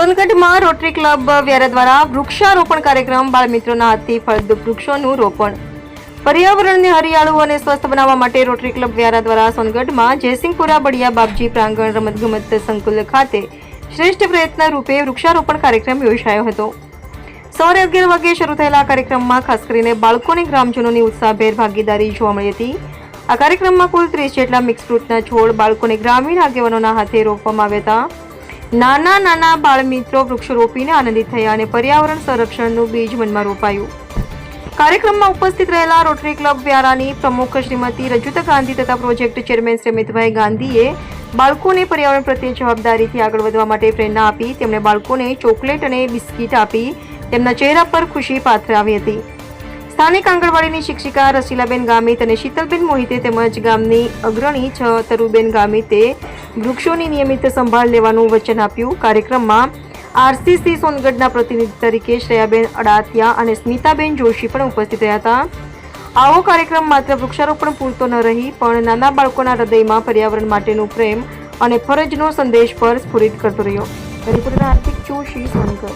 સોનગઢમાં rotary club Vyara દ્વારા વૃક્ષારોપણ કાર્યક્રમ બાળમિત્રોના હાથથી ફળદ્રુપ વૃક્ષોનું રોપણ. પર્યાવરણને હરિયાળું અને સ્વસ્થ બનાવવા માટે રોટરી ક્લબ વ્યારા દ્વારા સોનગઢમાં જયસિંહપુરા, બળિયા, બાપજી, પ્રાંગણ, રમતગમત સંકુલ ખાતે શ્રેષ્ઠ પ્રયત્ન રૂપે વૃક્ષારોપણ કાર્યક્રમ યોજાયો હતો. સવારે અગિયાર વાગે શરૂ થયેલા કાર્યક્રમમાં ખાસ કરીને બાળકોની ગ્રામજનોની ઉત્સાહભેર ભાગીદારી જોવા મળી હતી. આ કાર્યક્રમમાં કુલ ત્રીસ જેટલા મિક્સ ફ્રૂટના છોડ બાળકોને ગ્રામીણ આગેવાનોના હાથે રોપવામાં આવ્યા હતા. નાના નાના બાળમિત્રો વૃક્ષો રોપીને આનંદિત થયા અને પર્યાવરણ સંરક્ષણનું બીજ મનમાં રોપાયું. કાર્યક્રમમાં ઉપસ્થિત રહેલા રોટરી ક્લબ વ્યારાની પ્રમુખ શ્રીમતી રજુતા ગાંધી તથા પ્રોજેક્ટ ચેરમેન શ્રીમિતભાઈ ગાંધીએ બાળકોને પર્યાવરણ પ્રત્યે જવાબદારીથી આગળ વધવા માટે પ્રેરણા આપી, તેમણે બાળકોને ચોકલેટ અને બિસ્કીટ આપી, તેમના ચહેરા પર ખુશી પાથરાવી હતી. સ્થાનિક આંગણવાડીની શિક્ષિકા રસીલાબેન ગામિત અને શીતલબેન મોહિતે તેમજ ગામની અગ્રણી છ તરુબેન ગામિતે વૃક્ષોની નિયમિત સંભાળ લેવાનું વચન આપ્યું. કાર્યક્રમમાં આરસીસી સોનગઢના પ્રતિનિધિ તરીકે શ્રેયાબેન અડાતિયા અને સ્મિતાબેન જોશી પણ ઉપસ્થિત રહ્યા હતા. આવો કાર્યક્રમ માત્ર વૃક્ષારોપણ પૂરતો ન રહી, પણ નાના બાળકોના હૃદયમાં પર્યાવરણ માટેનું પ્રેમ અને ફરજનો સંદેશ પર સ્ફુરિત કરતો રહ્યો. Reporter Arthik Joshi Songadh.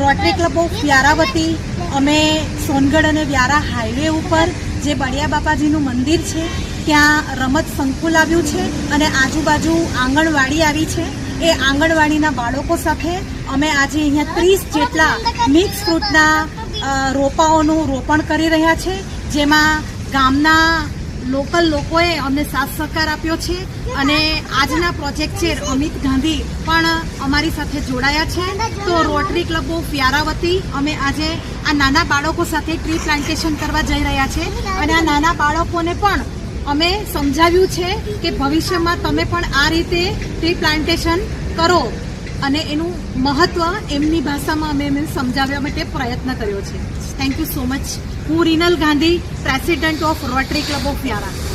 Rotary Club of વ્યારાવતી, અમે સોનગઢ અને વ્યારા હાઈવે ઉપર, જે બળિયા બાપાજીનું મંદિર છે ત્યાં રમત સંકુલ આવ્યું છે અને આજુબાજુ આંગણવાડી આવી છે. એ આંગણવાડીના બાળકો સાથે અમે આજે અહીંયા ત્રીસ જેટલા મિક્સ ફ્રૂટના રોપાઓનું રોપણ કરી રહ્યા છે, જેમાં ગામના લોકલ લોકોએ અમને સાથ સહકાર આપ્યો છે અને આજના પ્રોજેક્ટ ચેર અમિત ગાંધી પણ અમારી સાથે જોડાયા છે. તો રોટરી ક્લબ ઓફ વ્યારાવતી અમે આજે આ નાના બાળકો સાથે ટ્રી પ્લાન્ટેશન કરવા જઈ રહ્યા છે અને આ નાના બાળકોને પણ અમે સમજાવ્યું છે કે ભવિષ્યમાં તમે પણ આ રીતે ટ્રી પ્લાન્ટેશન કરો. અને એનું મહત્વ એમની ભાષામાં અમે એમને સમજાવવા માટે પ્રયત્ન કર્યો છે. થેન્ક યુ સો મચ હું Rinal Gandhi president of Rotary Club of Vyara